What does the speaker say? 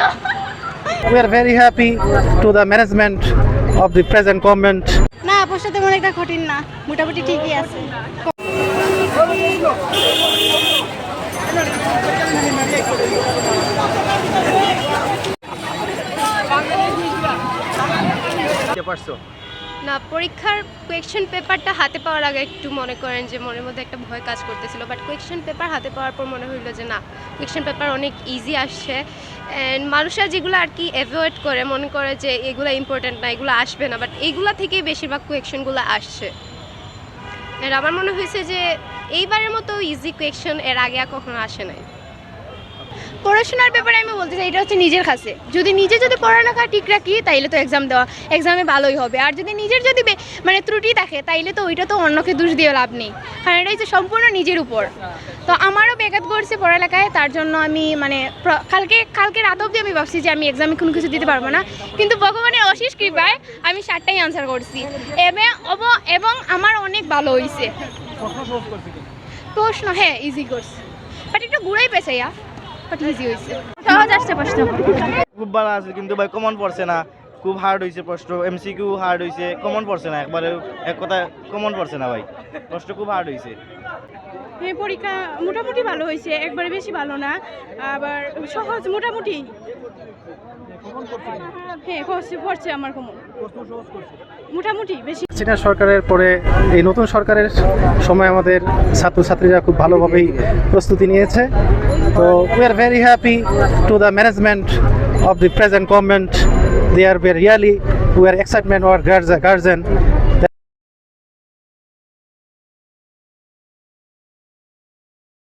We are very happy to the management of the present government. না অবশ্য তেমন একটা কঠিন না মোটামুটি ঠিকই আছে না, পরীক্ষার কোয়েকশন পেপারটা হাতে পাওয়ার আগে একটু মনে করেন যে মনের মধ্যে একটা ভয় কাজ করতেছিল। বাট কোয়েকশন পেপার হাতে পাওয়ার পর মনে হইল যে না কোয়েকশন পেপার অনেক ইজি আসছে। অ্যান্ড মানুষরা যেগুলো আর কি অ্যাভয়েড করে, মনে করে যে এগুলো ইম্পর্ট্যান্ট না, এগুলো আসবে না। বাট এইগুলা থেকেই বেশিরভাগ কোয়েকশনগুলো আসছে। আর আমার মনে হয়েছে যে এইবারের মতো ইজি কোয়েকশন এর আগে আর কখনো আসে নাই। পড়াশোনার ব্যাপারে আমি বলতে চাই এটা হচ্ছে নিজের কাছে। যদি নিজে যদি পড়ালেখা ঠিক রাখি তাইলে তো এক্সাম দেওয়া এক্সামে ভালোই হবে। আর যদি নিজের যদি মানে ত্রুটি থাকে তাইলে তো ওইটা তো অন্যকে দোষ দিয়ে লাভ নেই। কারণ এটা হচ্ছে সম্পূর্ণ নিজের উপর। তো আমারও বেকাত করছে পড়ালেখায় তার জন্য আমি মানে কালকে কালকে রাত অবধি আমি ভাবছি যে আমি এক্সামে কোনো কিছু দিতে পারব না। কিন্তু ভগবানের অশেষ কৃপায় আমি সাতটাই আনসার করছি। এবং আমার অনেক ভালো হয়েছে প্রশ্ন হ্যাঁ ইজি করছে। বাট একটু ঘুরাই পেছাইয়া। বাট ইজি হয়েছে সহজ আসছে প্রশ্ন। খুব ভালো আছে কিন্তু ভাই কমন পড়ছে না। খুব হার্ড হয়েছে প্রশ্ন এমসিকিউ হার্ড হয়েছে কমন পড়ছে না একবারে এক কথা কমন পড়ছে না ভাই। প্রশ্ন খুব হার্ড হয়েছে হ্যাঁ পরীক্ষা মোটামুটি ভালো হয়েছে একবারে বেশি ভালো না আবার সহজ মোটামুটি। হ্যাঁ পড়ছে পড়ছে আমার কমন মোটামুটি বেশি। চীনা সরকারের পরে এই নতুন সরকারের সময় আমাদের ছাত্রছাত্রীরা খুব ভালোভাবেই প্রস্তুতি নিয়েছে। So we are very happy to the management of the present government. They are very really, we are excitement our guardian